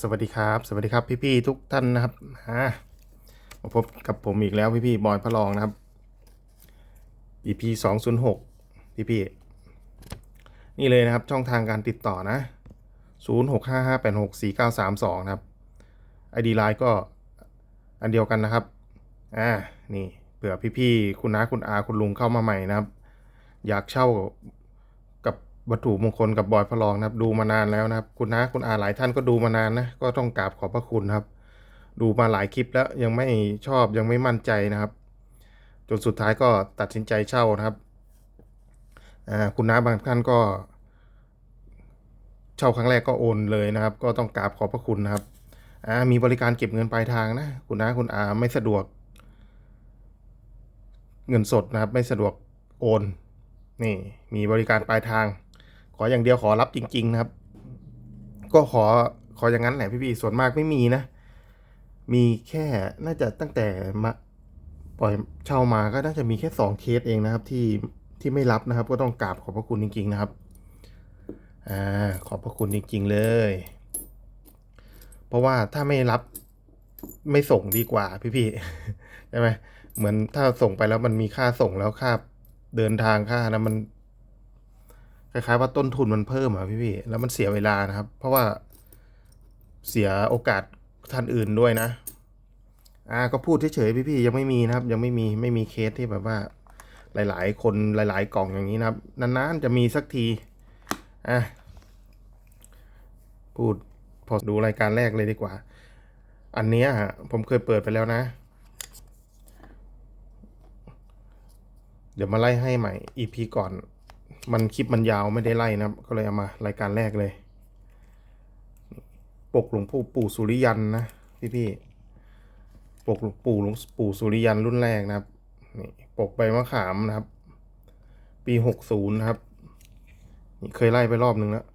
สวัสดีครับ สวัสดีครับพี่ๆทุกท่านนะครับฮะมาพบกับผมอีกแล้วพี่ๆบอยพระรองนะครับ EP สองศูนย์หกพี่ๆนี่เลยนะครับช่องทางการติดต่อนะศูนย์หกห้าห้าแปดหกสี่เก้าสามสองนะครับ ID ไลน์ก็อันเดียวกันนะครับอ่านี่เผื่อพี่ๆคุณน้าคุณอาคุณลุงเข้ามาใหม่นะครับ อยากเช่า วัตถุมงคลกับบอยพระรองนะครับ ดูมานานแล้วนะครับ คุณน้าคุณอาหลายท่านก็ดูมานานนะก็ต้องกราบขอบพระคุณครับ ดูมาหลายคลิปแล้วยังไม่ชอบยังไม่มั่นใจนะครับ จนสุดท้ายก็ตัดสินใจเช่านะครับคุณน้าบางท่านก็ เช่าครั้งแรกก็โอนเลยนะครับ ก็ต้องกราบขอบพระคุณนะครับมีบริการเก็บเงินปลายทางนะ คุณน้าคุณอาไม่สะดวก เงินสดนะครับ ไม่สะดวกโอน นี่มีบริการปลายทาง ออย่างเดียวขอรับจริง ๆ นะครับ ก็ขอขออย่างนั้นแหละพี่ๆส่วนมากไม่มีนะ มีแค่น่าจะตั้งแต่มาปล่อยเช่ามาก็น่าจะมีแค่สองเคสเองนะครับ ที่ที่ไม่รับนะครับ ก็ต้องกราบขอบพระคุณจริง ๆ นะครับอ่าขอบพระคุณจริง ๆ เลย เพราะว่าถ้าไม่รับไม่ส่งดีกว่าพี่ๆใช่ไหมเหมือนถ้าส่งไปแล้วมันมีค่าส่งแล้วค่าเดินทางค่านะมัน คล้ายๆว่าต้นทุนมันเพิ่มอะพี่พี่แล้วมันเสียเวลานะครับ เพราะว่าเสียโอกาสท่านอื่นด้วยนะ อ่าก็พูดเฉยๆพี่พี่ยังไม่มีนะครับ ยังไม่มีไม่มีเคสที่แบบว่า หลายๆ คนหลาย ๆ กล่องอย่างนี้นะครับนานๆจะมีสักทีอะพูดพอดูรายการแรกเลยดีกว่า อันนี้ฮะผมเคยเปิดไปแล้วนะ เดี๋ยวมาไล่ให้ใหม่ EP ก่อน มันคลิปมันยาวไม่ได้ไล่นะครับ ก็เลยเอามารายการแรกเลย ปกหลวงปู่ปู่สุริยันนะพี่พี่ปกหลวงปู่หลวงปู่สุริยันรุ่นแรกนะครับนี่ปกใบมะขามนะครับ ปีหกศูนย์นะครับนี่เคยไล่ไปรอบหนึ่งแล้ว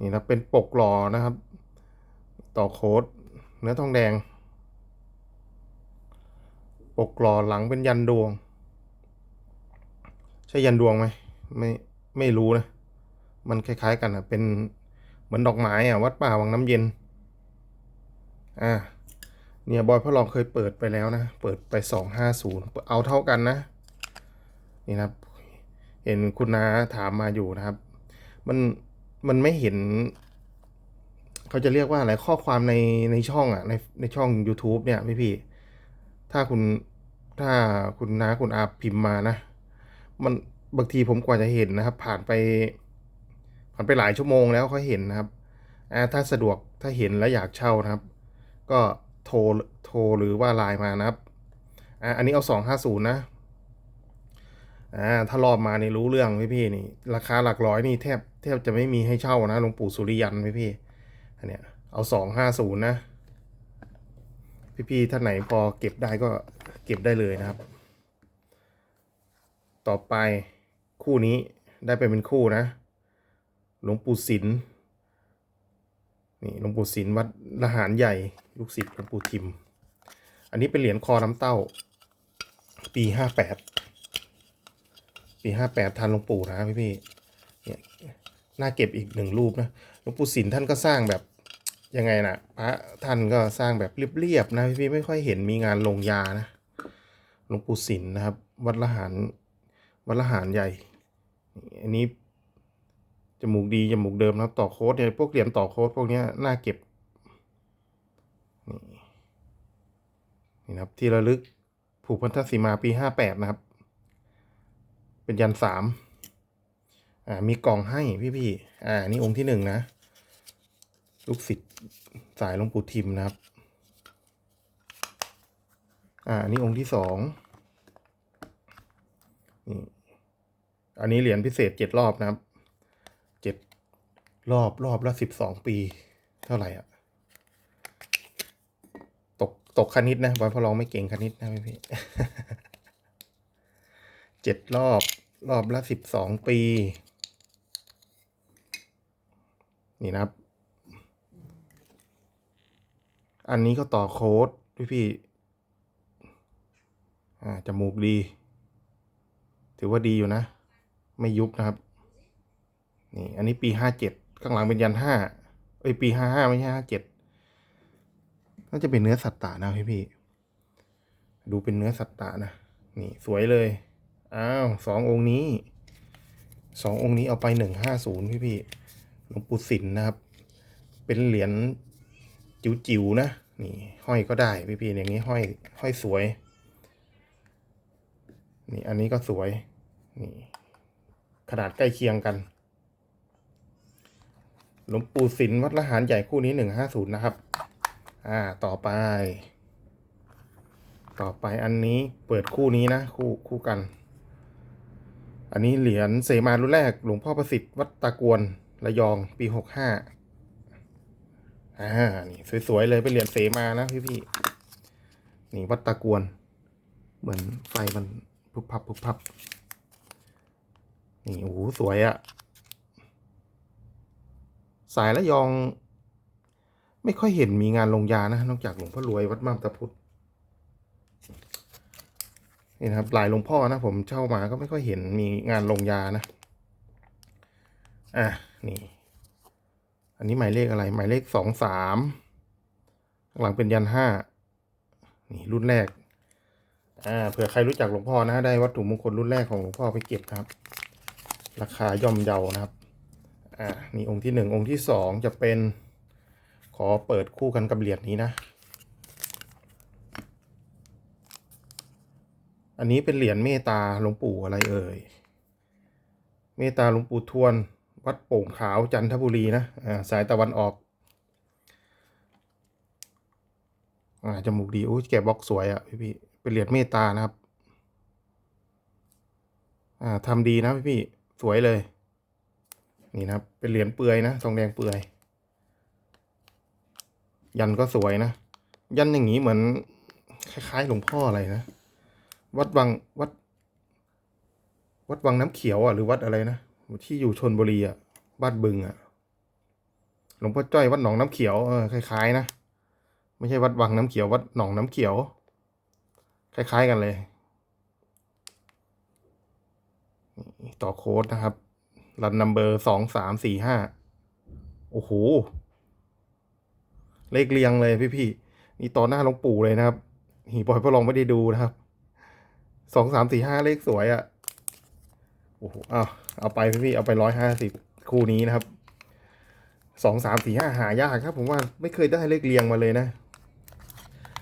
นี่นะเป็นปกหล่อนะครับ ต่อโค้ดเนื้อทองแดง ปกหล่อหลังเป็นยันดวง ใช่ยันดวงไหมไม่ไม่รู้นะ มันคล้าย ๆ กันอะ เป็นเหมือนดอกไม้อะ วัดป่าวังน้ำเย็น อ่า เนี่ยบอยพ่อลองเคยเปิดไปแล้วนะ เปิดไปสองห้าศูนย์เอาเท่ากันนะ นี่นะครับ เห็นคุณนาถามมาอยู่นะครับ มันมันไม่เห็น เขาจะเรียกว่าอะไรข้อความในในช่องอะ ในในช่อง YouTube เนี่ยพี่พี่ถ้าคุณถ้าคุณนาคุณอาพิมพ์มานะ มันบางทีผมกว่าจะเห็นนะครับ ผ่านไป ผ่านไปหลายชั่วโมงแล้วเขาเห็นนะครับถ้าสะดวกถ้าเห็นแล้วอยากเช่านะครับ ก็โทรโทรหรือว่าไลน์มานะครับอ,อันนี้เอาสองห้าศูนย์นะอ่าถ้ารอบมานี่รู้เรื่องพี่พี่นี่ ราคาหลักร้อยนี่แทบแทบจะไม่มีให้เช่านะหลวงปู่สุริยันพี่พี่อันเนี้ยเอาสองห้าศูนย์นะ พี่พี่ท่านไหนพอเก็บได้ก็เก็บได้เลยนะครับ ต่อไปคู่นี้ได้ไปเป็นคู่นะ หลวงปู่ศิลป์นี่หลวงปู่ศิลป์วัดละหารใหญ่ลูกศิษย์หลวงปู่ทิม อันนี้เป็นเหรียญคอน้ำเต้า ปีห้าแปดปีห้าแปดทันหลวงปู่นะพี่พี่เนี่ยน่าเก็บอีกหนึ่งรูปนะหลวงปู่ศิลป์ท่านก็สร้างแบบยังไงนะพระท่านก็สร้างแบบเรียบๆนะพี่พี่ไม่ค่อยเห็นมีงานลงยานะหลวงปู่ศิลป์นะครับ วัดละหาร วัดละหารใหญ่ อันนี้จมูกดีจมูกเดิมนะครับต่อโค้ดเนี่ยพวกเหรียญต่อโค้ดพวกนี้น่าเก็บนี่นี่นะครับที่ระลึกผูกพันธสีมาปีห้าแปดนะครับ เป็นยันสามอ่ามีกล่องให้พี่ๆอ่านี่องค์ที่หนึ่งนะ ลูกศิษย์สายหลวงปู่ทิมนะครับ อ่านี่องค์ที่สองนี่ อันนี้เหรียญพิเศษเจ็ดรอบนะครับ เจ็ดรอบรอบละสิบสองปี เท่าไหร่อะ ตกตกคณิตนะบอยพอลองไม่เก่งคณิตนะพี่พี่เจ็ดรอบรอบละสิบสองปี นี่นะครับ อันนี้ก็ต่อโค้ดพี่พี่อ่าจมูกดี ถือว่าดีอยู่นะ ไม่ยุบนะครับ นี่อันนี้ปีห้าเจ็ดข้างหลังเป็นยันห้าเอ้ยปีห้าห้าไม่ใช่ห้าเจ็ดน่าจะเป็นเนื้อสัตตะนะพี่พี่ ดูเป็นเนื้อสัตตะนะ นี่สวยเลย อ้าวสององค์นี้ สององค์นี้เอาไปหนึ่งห้าศูนย์พี่พี่หลวงปู่สินนะครับ เป็นเหรียญจิ๋วๆนะ นี่ ห้อยก็ได้พี่พี่อย่างนี้ห้อยห้อยสวย นี่อันนี้ก็สวย นี่ ขนาดใกล้เคียงกัน หลวงปู่สินวัดละหารใหญ่คู่นี้หนึ่งห้าศูนย์นะครับ อ่า ต่อไป ต่อไปอันนี้เปิดคู่นี้นะ คู่คู่กัน อันนี้เหรียญเสมารุ่นแรก หลวงพ่อประสิทธิ์วัดตะกวนระยองปีหกห้าอ่า นี่สวยๆเลยเป็นเหรียญเสมานะพี่ๆนี่วัดตะกวน เหมือนไฟมันพุบพับพุบพับ นี่โอ้โหสวยอะสายระยอง ไม่ค่อยเห็นมีงานลงยานะ นอกจากหลวงพ่อรวยวัดมาบตาพุธนี่นะครับลายหลวงพ่อนะผมเช่ามาก็ไม่ค่อยเห็นมีงานลงยานะ อะนี่ อันนี้หมายเลขอะไร หมายเลขสองสามหลังเป็นยันห้านี่รุ่นแรก อ่าเผื่อใครรู้จักหลวงพ่อนะได้วัตถุมงคลรุ่นแรกของหลวงพ่อไปเก็บครับ ราคาย่อมเยานะครับ อ่านี่องค์ที่หนึ่งองค์ที่สองจะเป็น ขอเปิดคู่กันกับเหรียญนี้นะ อันนี้เป็นเหรียญเมตตาหลวงปู่อะไรเอ่ย เมตตาหลวงปู่ทวน วัดโป่งขาวจันทบุรีนะ อ่าสายตะวันออก อ่าจมูกดีโอ้ยแกบล็อกสวยอะ่ะพี่พี่เป็นเหรียญเมตานะครับ อ่าทำดีนะพี่พี่ สวยเลย นี่นะครับ เป็นเหรียญเปลือยนะทองแดงเปลือย ยันก็สวยนะ ยันอย่างนี้เหมือน คล้ายๆหลวงพ่ออะไรนะ วัดวังวัด วัดวังน้ำเขียวอะหรือวัดอะไรนะที่อยู่ชนบุรีอะบ้านบึงอะหลวงพ่อจ้อยวัดหนองน้ำเขียวเออคล้ายๆนะไม่ใช่วัดวังน้ำเขียววัดหนองน้ำเขียว คล้ายๆกันเลยนี่ ต่อโค้ดนะครับ รันนัมเบอร์สองสามสี่ห้าโอ้โห เลขเรียงเลยพี่ๆนี่ต่อหน้าหลวงปู่เลยนะครับหีบอยพ่อลองไม่ได้ดูนะครับสองสามสี่ห้าเลขสวยอะ่ะโอ้โหเอาเอาไปพี่ๆเอาไปร้อยห้าสิบคู่นี้นะครับสองสามสี่ห้าหายากครับ ผมว่าไม่เคยได้เลขเรียงมาเลยนะ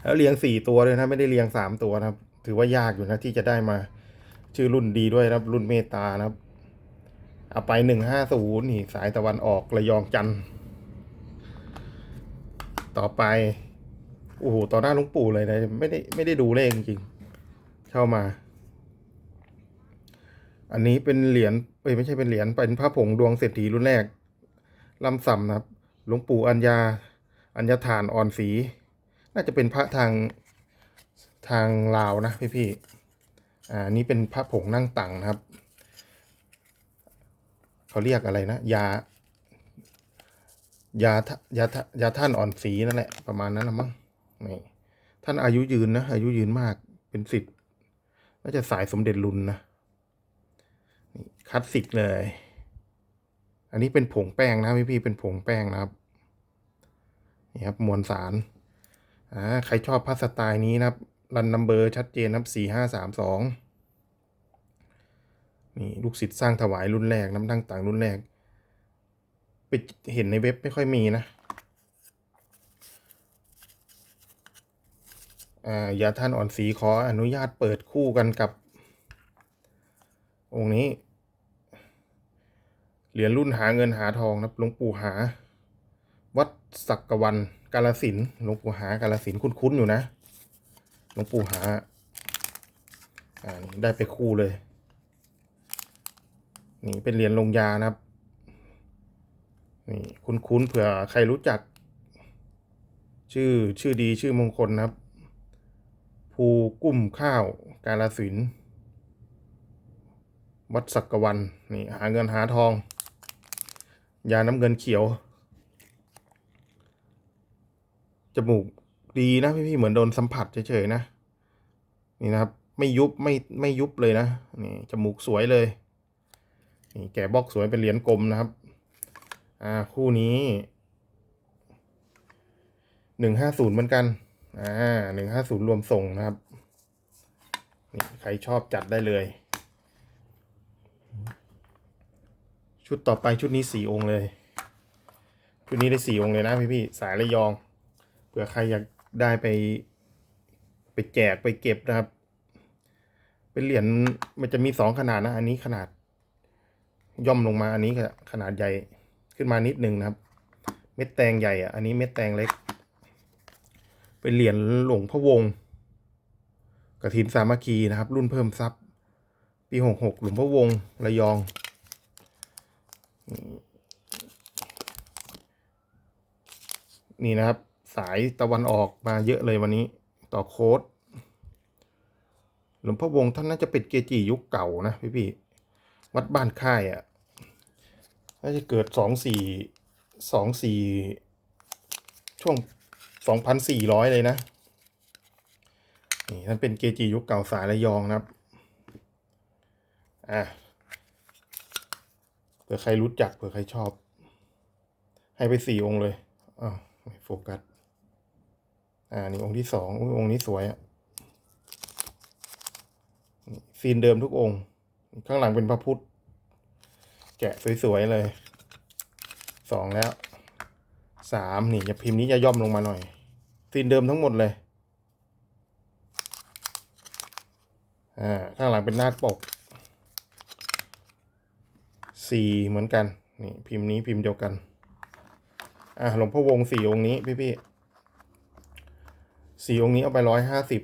แล้วเรียงสี่ตัวเลยนะ ไม่ได้เรียงสามตัวนะครับ ถือว่ายากอยู่นะที่จะได้มา ชื่อรุ่นดีด้วยนะครับ รุ่นเมตานะครับเอาไปหนึ่งห้าศูนย์นี่สายตะวันออกระยองจันทร์ต่อไปโอ้โหต่อหน้าลุงปู่เลยนะไม่ได้ไม่ได้ดูเลขจริงๆเข้ามา อันนี้เป็นเหรียญเอ้ยไม่ใช่เป็นเหรียญเป็นพระผงดวงเศรษฐีรุ่นแรกลำสำนะครับหลวงปู่อัญญาอัญญาฐานอ่อนสี น่าจะเป็นพระทางทางลาวนะพี่พี่ อ่านี่เป็นพระผงนั่งตังนะครับ เขาเรียกอะไรนะ ยา ยาทยาทยาท่านอ่อนสีนั่นแหละ ประมาณนั้นละมั้งนี่ท่านอายุยืนนะ อายุยืนมากเป็นสิทธิ์น่าจะสายสมเด็จลุนนะนี่คลาสสิกเลย อันนี้เป็นผงแป้งนะพี่พี่ๆเป็นผงแป้งนะครับ นี่ครับมวลสาร อ่า ใครชอบพัสไตล์นี้นะครับ รันนัมเบอร์ชัดเจนนะครับสี่ห้าสามสองนี่ลูกศิษย์สร้างถวายรุ่นแรกน้ำตั้งต่างรุ่นแรก ไปเห็นในเว็บไม่ค่อยมีนะอ่ายาท่านอ่อนสีขออนุญาตเปิดคู่กันกับ องค์นี้ เหรียญรุ่นหาเงินหาทองนับหลวงปู่หา วัดสักกวันกาลสินหลวงปู่หากาลสินคุ้นๆอยู่นะ หลวงปู่หาอ่านี่ได้ไปคู่เลย นี่เป็นเหรียญลงยานะครับ นี่คุ้นๆเผื่อใครรู้จัก ชื่อชื่อดีชื่อมงคลนะครับ ภูกุ้มข้าวกาลสินวัดสักกวัน นี่ หาเงินหาทอง ยาน้ำเงินเขียว จมูก ดีนะพี่ๆเหมือนโดนสัมผัสเฉยๆนะ นี่นะครับ ไม่ยุบไม่ไม่ยุบเลยนะนี่จมูกสวยเลยนี่แกะบล็อกสวยเป็นเหรียญกลมนะครับ อ่าคู่นี้หนึ่งห้าศูนย์เหมือนกันอ่าหนึ่งห้าศูนย์รวมส่งนะครับนี่ใครชอบจัดได้เลย ชุดต่อไปชุดนี้สี่องค์เลย ชุดนี้ได้สี่องค์เลยนะพี่พี่ๆสายระยองเผื่อใครอยาก ได้ไป ไปแจกไปเก็บนะครับ เป็นเหรียญมันจะมีสองขนาดนะ อันนี้ขนาด ย่อมลงมาอันนี้ขนาดใหญ่ขึ้นมานิดนึงนะครับ เม็ดแตงใหญ่อะอันนี้เม็ดแตงเล็ก เป็นเหรียญหลวงพระวงศ์กระถินสามัคคีนะครับ รุ่นเพิ่มทรัพย์ ปีหกหกหลวงพระวงศ์ระยองนี่นะครับ สายตะวันออกมาเยอะเลยวันนี้ ต่อโค้ดหลวงพ่อวงท่านน่าจะเป็นเกจิยุคเก่านะพี่พี่วัดบ้านค่ายอะ่ะน่าจะเกิดสองสี่สองสี่ช่วงสองพันสี่ร้อยเลยนะนี่ท่านเป็นเกจิยุคเก่าสายระยองนะครับอะเผื่อใครรู้จักเผื่อใครชอบ ให้ไปสี่องค์เลยอ้าวไม่โฟกัส อ่านี่องค์ที่สององค์นี้สวยอะซีนเดิมทุกองค์ ข้างหลังเป็นพระพุทธ แกะสวยๆเลย สองแล้ว สามนี่จะพิมพ์นี้จะย่อมลงมาหน่อย ซีนเดิมทั้งหมดเลย อ่า ข้างหลังเป็นหน้าปก สี่เหมือนกัน นี่พิมพ์นี้พิมพ์เดียวกัน อ่าหลวงพ่อวงสี่องค์นี้พี่ๆ สี่องค์นี้เอาไปร้อยห้าสิบ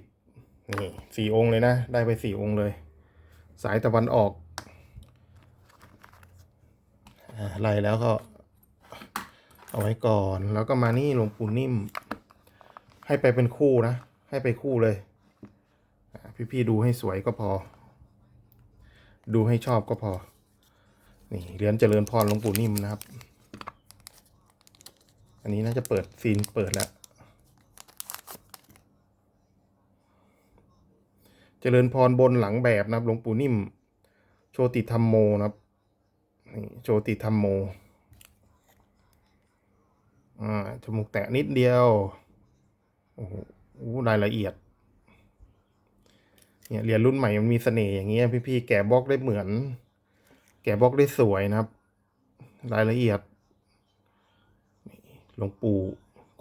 นี่สี่องค์เลยนะ ได้ไปสี่องค์เลย สายตะวันออกอ่าไล่แล้วก็เอาไว้ก่อน แล้วก็มานี่หลวงปู่นิ่ม ให้ไปเป็นคู่นะ ให้ไปคู่เลย พี่ๆดูให้สวยก็พอ ดูให้ชอบก็พอ นี่เหรียญเจริญพรหลวงปู่นิ่มนะครับ อันนี้น่าจะเปิดซีนเปิดแล้ว เจริญพรบนหลังแบบนะครับหลวงปู่นิ่ม โชติธรรมโมนะครับโชติธรรมโมอ่าจมูกแตะนิดเดียวโอ้โหรายละเอียดเนี่ยเหรียญรุ่นใหม่มันมีเสน่ห์อย่างเงี้ยพี่ๆแกะบล็อกได้เหมือน แกะบล็อกได้สวยนะครับ รายละเอียดหลวงปู่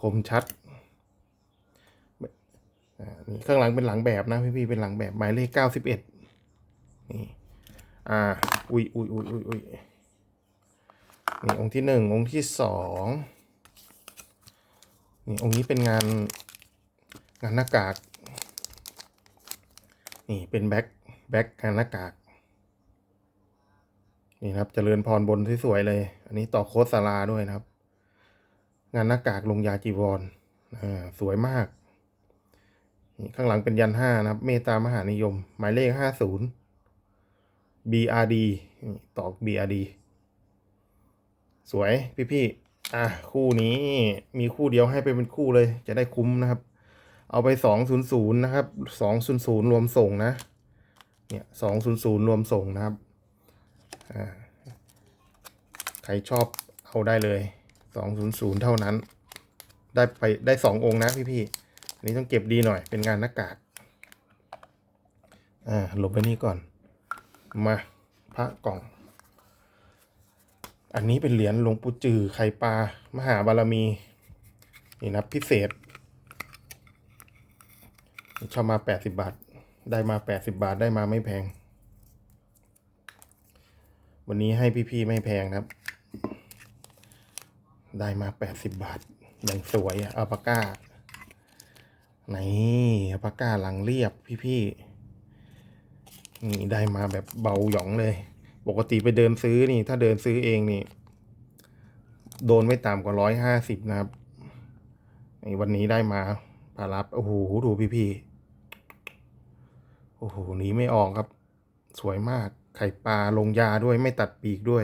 คมชัด นี่ข้างหลังเป็นหลังแบบนะพี่พี่เป็นหลังแบบหมายเลขเก้าสิบเอ็ดนี่อ่าอุ้ยอุ้ยอุ้ยอุ้ยอุ้ยนี่องค์ที่หนึ่งองค์ที่สองนี่องค์นี้เป็นงานงานหน้ากากนี่เป็นแบ็คแบ็คงานหน้ากากนี่นะครับเจริญพรบนสวยๆเลย อันนี้ต่อโคสาราด้วยนะครับ งานหน้ากากลงยาจีวรอ่าสวยมาก ข้างหลังเป็นยันห้านะครับ เมตามหานิยม หมายเลขห้าศูนย์ BRD นี่ตอก BRD สวยพี่ๆอะ คู่นี้มีคู่เดียวให้ไปเป็นคู่เลย จะได้คุ้มนะครับ เอาไปสองศูนย์ศูนย์นะครับสองศูนย์ศูนย์รวมส่งนะ เนี่ยสองศูนย์ศูนย์รวมส่งนะครับ อ่า ใครชอบเอาได้เลยสองศูนย์ศูนย์เท่านั้น ได้ไปได้สององค์นะพี่พี่ อันนี้ต้องเก็บดีหน่อยเป็นงานหน้ากากอ่าหลบไปนี่ก่อน มาพระกล่อง อันนี้เป็นเหรียญหลวงปู่จือไข่ปลามหาบารมี นี่นะพิเศษเช่ามาแปดสิบบาท ได้มาแปดสิบาทได้มาไม่แพง วันนี้ให้พี่ๆไม่แพงครับ ได้มาแปดสิบบาทอย่างสวยอะอัลปาก้า นี่อัลปาก้าหลังเรียบพี่ๆนี่ได้มาแบบเบาหยองเลย ปกติไปเดินซื้อนี่ ถ้าเดินซื้อเองนี่ โดนไม่ต่ำกว่าร้อยห้าสิบนะครับนี่วันนี้ได้มาพารับโอ้โหดูพี่ๆโอ้โหหนีไม่ออกครับ สวยมากไข่ปลาลงยาด้วยไม่ตัดปีกด้วย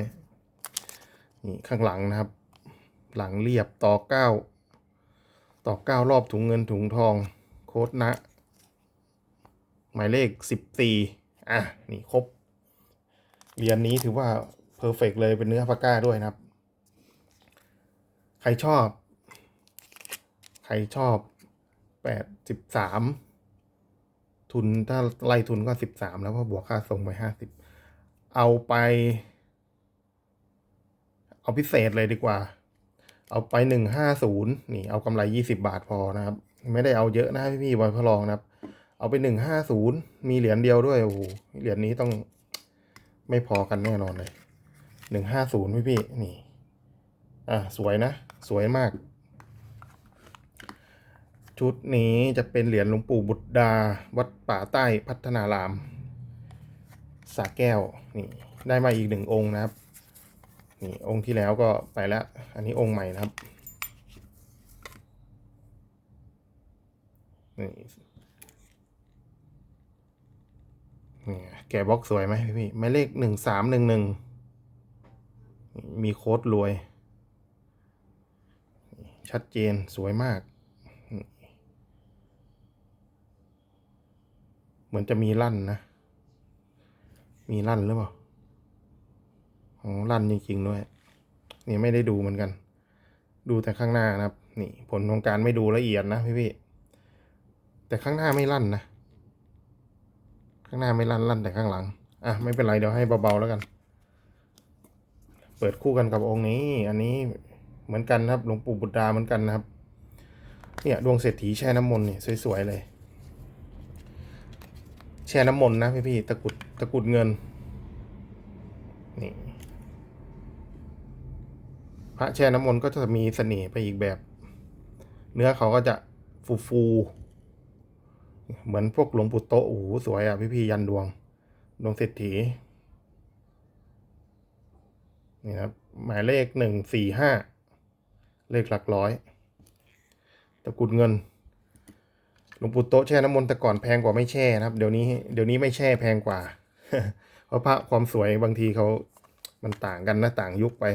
นี่ข้างหลังนะครับ หลังเรียบต่อเก้า ต่อเก้ารอบถุงเงินถุงทอง โค้ดนะ หมายเลขสิบสี่อะ นี่ครบเรียนนี้ถือว่าเพอร์เฟกเลยเป็นเนื้อปาก้าด้วยนะครับรชอบ ใครชอบแปดสิบสามทุนถ้าไล่ทุนก็สิบสามแล้วเพราะบวกค่าส่งไปห้าสิบเอาไป เอาพิเศษเลยดีกว่า เอาไปหนึ่งห้าศูนย์นี่เอากำไรยี่สิบาทพอนะครับ ไม่ได้เอาเยอะนะพี่พี่บอยพลองนะครับ เอาไปหนึ่งห้าศูนย์มีเหรียญเดียวด้วยโอ้โหเหรียญนี้ต้องไม่พอกันแน่นอนเลยหนึ่งห้าศูนย์พี่พี่นี่ อะสวยนะ สวยมาก ชุดนี้จะเป็นเหรียญหลวงปู่บุตรดา วัดป่าใต้พัฒนารามสาแก้วนี่ได้มาอีกหนึ่งองค์นะครับ นี่องค์ที่แล้วก็ไปแล้ว อันนี้องค์ใหม่นะครับนี่นี่แกบล็อกสวยไหมพี่พี่หมายเลขหนึ่งสามหนึ่งหนึ่งมีโค้ดรวย ชัดเจนสวยมาก เหมือนจะมีลั่นนะ มีลั่นหรือเปล่า ลั่นจริงๆด้วย นี่ไม่ได้ดูเหมือนกัน ดูแต่ข้างหน้านะครับ นี่ผลของการไม่ดูละเอียดนะพี่พี่แต่ข้างหน้าไม่ลั่นนะ ข้างหน้าไม่ลั่นลั่นแต่ข้างหลัง อะไม่เป็นไรเดี๋ยวให้เบาๆแล้วกัน เปิดคู่กันกับองค์นี้ อันนี้เหมือนกันนะครับหลวงปู่บุตรดาเหมือนกันนะครับ เนี่ยดวงเศรษฐีแช่น้ำมนต์เนี่ยสวยๆเลยแช่น้ำมนต์นะพี่พี่ตะกุดตะกุดเงิน นี่ พระแช่น้ำมนต์ก็จะมีเสน่ห์ไปอีกแบบ เนื้อเขาก็จะฟูฟูๆเหมือนพวกหลวงปู่โตโอ้โหสวยอะพี่พี่ๆยันดวง ดวงเศรษฐีนี่ครับหมายเลขหนึ่งสี่ห้าเลขหลักร้อยตะกุดเงินหลวงปู่โตแช่น้ำมนต์แต่ก่อนแพงกว่าไม่แช่นะครับ เดี๋ยวนี้เดี๋ยวนี้ไม่แช่แพงกว่า เพราะพระความสวยบางทีเขามันต่างกันนะต่างยุคไป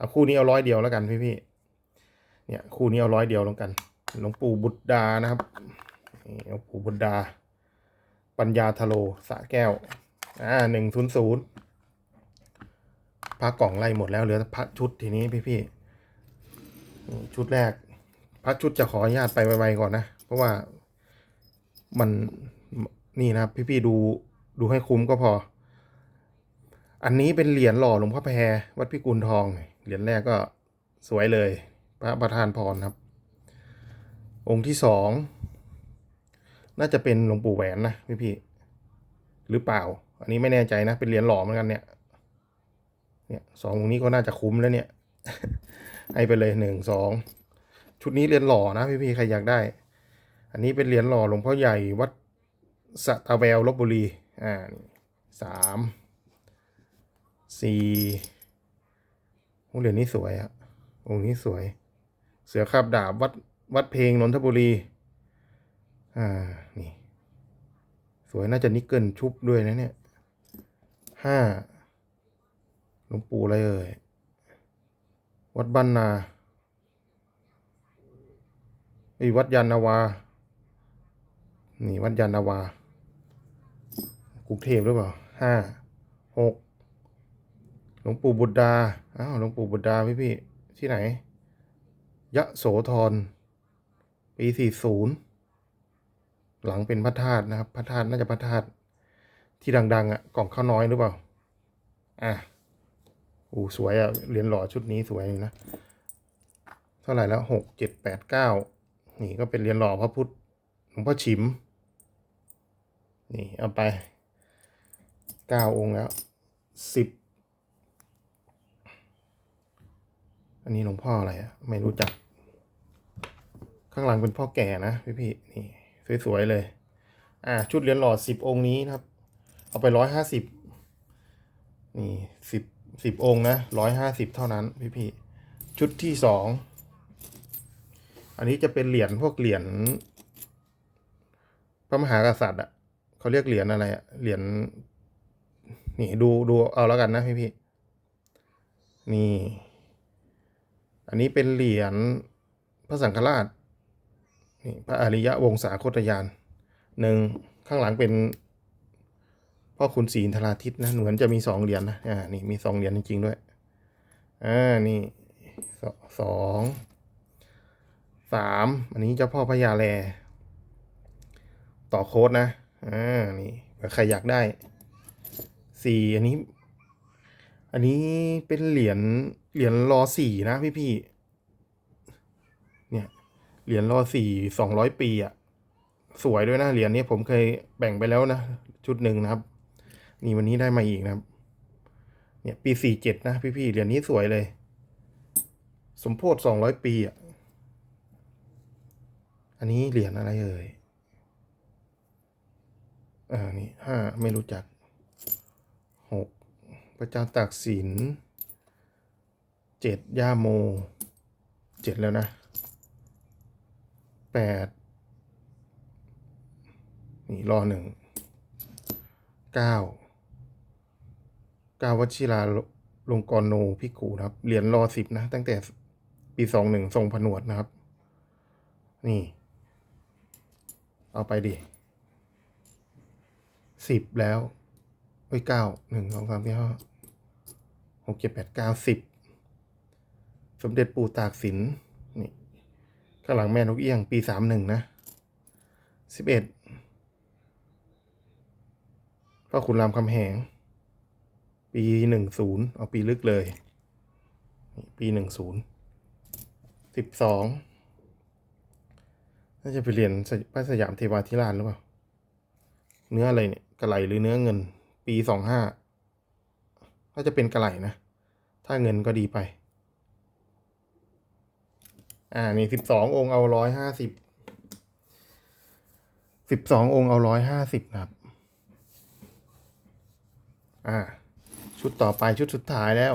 เอาคู่นี้เอาร้อยเดียวแล้วกันพี่พี่เนี่ยคู่นี้เอาร้อยเดียวแล้วกันหลวงปู่บุตรดานะครับหลวงปู่บุตรดา ปัญญาทโลสะแก้วอ่าหนึ่งศูนย์ศูนย์พระกล่องไล่หมดแล้วเหลือพระชุดทีนี้พี่พี่ชุดแรก พระชุดจะขออนุญาตไปไวๆก่อนนะ เพราะว่ามันนี่นะครับ พี่ๆดูดูให้คุ้มก็พอ อันนี้เป็นเหรียญหล่อหลวงพ่อแพรวัดพิกุลทองเเหรียญแรกก็สวยเลย พระประธานพรครับ องค์ที่สองน่าจะเป็นหลวงปู่แหวนนะพี่ๆหรือเปล่า อันนี้ไม่แน่ใจนะ เป็นเหรียญหล่อเหมือนกันเนี่ย เนี่ยสององค์นี้ก็น่าจะคุ้มแล้วเนี่ยให้ไปเลยหนึ่งสองชุดนี้เหรียญหล่อนะพี่ๆใครอยากได้ อันนี้เป็นเหรียญหล่อหลวงพ่อใหญ่วัดสะตาแววลบบุรีอ่านสามสี่ โอ้เหรียญนี้สวยอะองค์นี้สวย เสือคาบดาบวัดวัดเพลงนนทบุรี อ่า นี่ สวยน่าจะนิกเกิลชุบด้วยนะเนี่ยห้าหลวงปู่อะไรเอ่ย วัดบ้านนาไอ้วัดยานนาวา นี่วัดยานนาวากรุงเทพหรือเปล่าห้าหก หลวงปู่บุตรดา อ้าวหลวงปู่บุตรดาพี่พี่ที่ไหน ยะโสธร ปีสี่ศูนย์หลังเป็นพระธาตุนะครับ พระธาตุน่าจะพระธาตุที่ดัง ๆอะ กล่องข้าวน้อยหรือเปล่า อะโอ้สวยอะ เหรียญหล่อชุดนี้สวยนะ เท่าไหร่แล้วหกเจ็ดแปดเก้า นี่ก็เป็นเหรียญหล่อพระพุทธหลวงพ่อฉิม นี่เอาไปเก้าองค์แล้วสิบ นนี้หลวงพ่ออะไรอะไม่รู้จัก ข้างหลังเป็นพ่อแก่นะพี่พี่นี่สวยๆเลย อ่าชุดเหรียญหล่อสิบองค์นี้นะครับ เอาไปร้อยห้าสิบนี่สิบสิบองค์นะร้อยห้าสิบเท่านั้นพี่พี่ชุดที่สองอันนี้จะเป็นเหรียญพวกเหรียญพระมหากษัตริย์อะเขาเรียกเหรียญอะไรอะเหรียญนี่ดูดูเอาแล้วกันนะพี่พี่นี่ อันนี้เป็นเหรียญพระสังฆราชนี่พระอริยะวงศาโคตยานหนึ่งข้างหลังเป็นพ่อคุณศรีนทราทิตนะเหมือนจะมีสองเหรียญนะอ่านี่มีสองเหรียญจริงๆด้วยอ่านี่สสองสามอันนี้เจ้าพ่อพญาแล ต่อโค้ดนะอ่านี่ใครอยากได้สี่อันนี้ อันนี้เป็นเหรียญ เหรียญรอสี่นะพี่พี่เนี่ย เหรียญรอสี่สองร้อยปีอะ่ะ สวยด้วยนะ เหรียญนี้ผมเคยแบ่งไปแล้วนะ ชุดหนึ่งนะครับ นี่วันนี้ได้มาอีกนะครับ เนี่ย ปีสี่เจ็ดนะพี่พี่เหรียญนี้สวยเลย สมโพธิสองร้อยปีอะ อันนี้เหรียญอะไรเอ่ยอ่านี่ห้าไม่รู้จักหกพระเจ้าตากสิน เจ็ดย่าโมเจ็ดแล้วนะแปดนี่รอหนึ่งเก้าเก้าวชิราลงกรโนพิกูนะครับ เหรียญรอสิบนะ ตั้งแต่ปีสองหนึ่งทรงผนวดนะครับ นี่ เอาไปดิสิบแล้วเอ้ยเก้าหนึ่งสองสามสี่ห้าหกเจ็ดแปดเก้าสิบ สมเด็จปู่ตากสินนี่ข้างหลังแม่นกเอี้ยงปีสามหนึ่งนะสิบเอ็ดพ่อขุนรามคำแหง ปีหนึ่งศูนย์เอาปีลึกเลยนี่ปีหนึ่งศูนย์สิบสองน่าจะไปเรียนพระสยามเทวาธิราชหรือเปล่า เนื้ออะไรเนี่ยกระไหลหรือเนื้อเงิน ปีสองห้าถ้าจะเป็นกระไหลนะ ถ้าเงินก็ดีไป อ่านี่สิบสององค์เอาร้อยห้าสิบสิบสององค์เอาร้อยห้าสิบครับ อ่า ชุดต่อไปชุดสุดท้ายแล้ว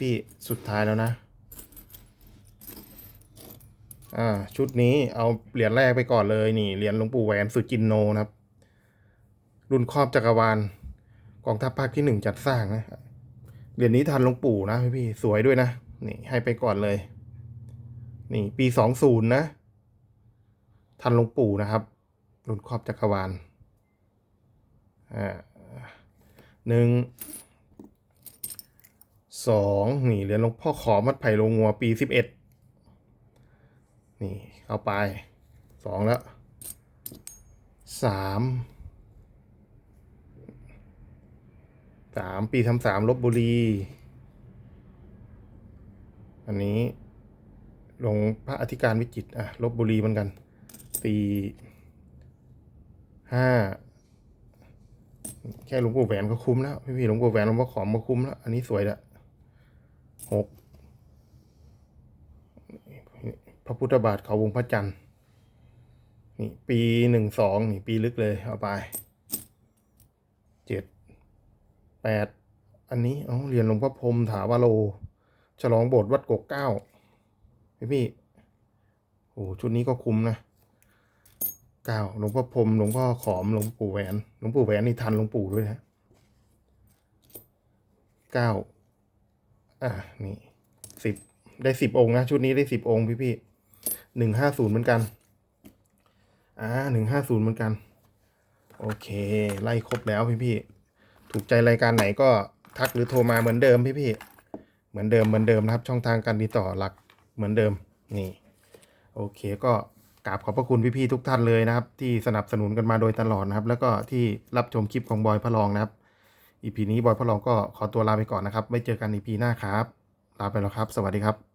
พี่ๆสุดท้ายแล้วนะ อ่า ชุดนี้เอาเหรียญแรกไปก่อนเลยนี่เหรียญหลวงปู่แหวนสุจินโนนะครับ รุ่นครอบจักรวาลกองทัพภาคที่หนึ่งจัดสร้างนะเหรียญนี้ทันหลวงปู่นะพี่พี่สวยด้วยนะนี่ให้ไปก่อนเลย นี่ปีสองศูนย์นะ ทันหลวงปู่นะครับรุ่นครอบจักรวาลอ่าหนึ่งสองนี่เหรียญหลวงพ่อขอมัดไผ่ลงงัวปีสิบเอ็ดนี่เข้าไปสองแล้วสามสามปีทำสามลบบุรี อันนี้ หลวงพระอธิการวิจิตอะลบบุรีเหมือนกันสี่ห้าแค่หลวงปู่แหวนก็คุ้มแล้วพี่พี่หลวงปู่แหวนหลวงพ่อขอมก็คุ้มแล้ว อันนี้สวยละหกพระพุทธบาทเขาวงพระจันทร์นี่ปีหนึ่งสองนี่ปีลึกเลยเอาไปเจ็ดแปดอันนี้เอาเหรียญหลวงพ่อพรมถาวโรฉลองโบสถ์วัดกกเก้า พี่พี่โอ้ชุดนี้ก็คุ้มนะเก้าหลวงพ่อพรมหลวงพ่อขอมหลวงปู่แหวนหลวงปู่แหวนนี่ทันหลวงปู่ด้วยนะเก้าอะนี่สิบได้สิบองค์นะชุดนี้ได้สิบองค์พี่พี่หนึ่งห้าศูนย์เหมือนกันอ่าหนึ่งห้าศูนย์เหมือนกัน โอเค ไล่ครบแล้วพี่พี่ถูกใจรายการไหนก็ทักหรือโทรมาเหมือนเดิมพี่พี่เหมือนเดิมเหมือนเดิมนะครับ ช่องทางการติดต่อหลัก เหมือนเดิมนี่โอเคก็กราบขอบพระคุณพี่ๆทุกท่านเลยนะครับ ที่สนับสนุนกันมาโดยตลอดนะครับ แล้วก็ที่รับชมคลิปของบอยพระรองนะครับอีพีนี้บอยพระรองก็ขอตัวลาไปก่อนนะครับไว้เจอกันอีพีหน้าครับลาไปแล้วครับ สวัสดีครับ